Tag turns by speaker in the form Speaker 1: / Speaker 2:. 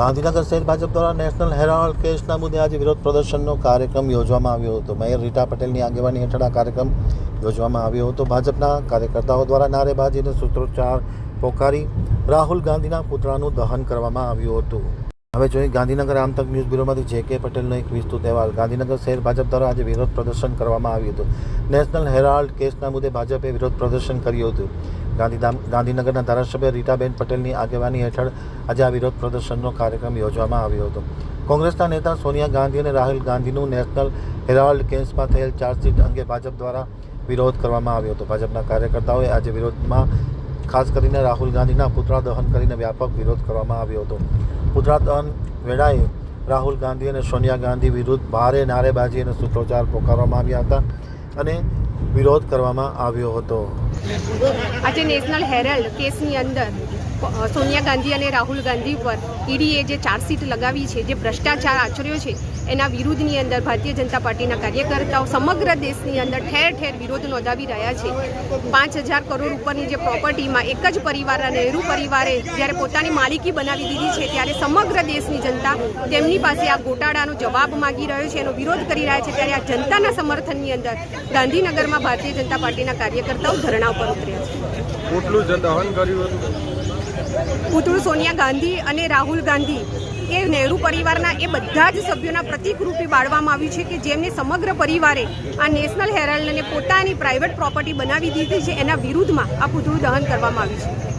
Speaker 1: ગાંધીનગર શહેર ભાજપ દ્વારા national Herald કેસના મુદ્દે આજે વિરોધ પ્રદર્શનનો કાર્યક્રમ યોજવામાં આવ્યો હતો. મેયર રીટા પટેલની આગેવાની હેઠળ આ કાર્યક્રમ યોજવામાં આવ્યો હતો. ભાજપના કાર્યકર્તાઓ દ્વારા નારેબાજી અને સૂત્રોચ્ચાર પોકારી રાહુલ ગાંધીના પુતળાનું દહન કરવામાં આવ્યું હતું. હવે જોઈએ ગાંધીનગર આમતક ન્યૂઝ બ્યુરોમાંથી જે કે પટેલનો એક વિસ્તુ અહેવાલ. ગાંધીનગર શહેર ભાજપ દ્વારા આજે વિરોધ પ્રદર્શન કરવામાં આવ્યું હતું. નેશનલ હેરાલ્ડ કેસના મુદ્દે ભાજપે વિરોધ પ્રદર્શન કર્યું હતું. ગાંધીધામ ગાંધીનગરના ધારાસભ્ય રીટાબેન પટેલની આગેવાની હેઠળ આજે આ વિરોધ પ્રદર્શનનો કાર્યક્રમ યોજવામાં આવ્યો હતો. કોંગ્રેસના નેતા સોનિયા ગાંધી અને રાહુલ ગાંધીનું નેશનલ હેરાલ્ડ કેસમાં થયેલ ચાર્જશીટ અંગે ભાજપ દ્વારા વિરોધ કરવામાં આવ્યો હતો. ભાજપના કાર્યકર્તાઓએ આજે વિરોધમાં ખાસ કરીને રાહુલ ગાંધીના પુતળા દહન કરીને વ્યાપક વિરોધ કરવામાં આવ્યો હતો. પુતળા વેળાએ રાહુલ ગાંધી અને સોનિયા ગાંધી વિરુદ્ધ ભારે નારેબાજી અને સૂત્રોચ્ચાર પોકારવામાં આવ્યા હતા અને વિરોધ કરવામાં આવ્યો હતો.
Speaker 2: આજે નેશનલ હેરાલ્ડ કેસની અંદર સોનિયા ગાંધી અને રાહુલ ગાંધી પર ઈડીએ જે ચાર્જશીટ લગાવી છે, જે ભ્રષ્ટાચાર આચર્યો છે, એના વિરુદ્ધની અંદર ભારતીય જનતા પાર્ટીના કાર્યકર્તાઓ સમગ્ર દેશની અંદર ઠેર ઠેર વિરોધ નોંધાવી રહ્યા છે. પાંચ હજાર કરોડ ઉપરની જે પ્રોપર્ટીમાં એક જ પરિવાર નહેરુ પરિવારે જ્યારે પોતાની માલિકી બનાવી દીધી છે, ત્યારે સમગ્ર દેશની જનતા તેમની પાસે આ ગોટાળાનો જવાબ માગી રહ્યો છે, એનો વિરોધ કરી રહ્યા છે, ત્યારે આ જનતાના સમર્થનની અંદર ગાંધીનગરમાં ભારતીય જનતા પાર્ટીના કાર્યકર્તાઓ ધરણા ઉપર ઉતર્યા છે.
Speaker 3: કેટલું દહન કર્યું હતું?
Speaker 2: પુતળું સોનિયા ગાંધી અને રાહુલ ગાંધી એ નહેરુ પરિવારના એ બધા જ સભ્યોના પ્રતિકરૂપે બાળવામાં આવ્યું છે કે જેમને સમગ્ર પરિવારે આ નેશનલ હેરાલ્ડને પોતાની પ્રાઇવેટ પ્રોપર્ટી બનાવી દીધી છે, એના વિરુદ્ધમાં આ પુતળું દહન કરવામાં આવ્યું છે.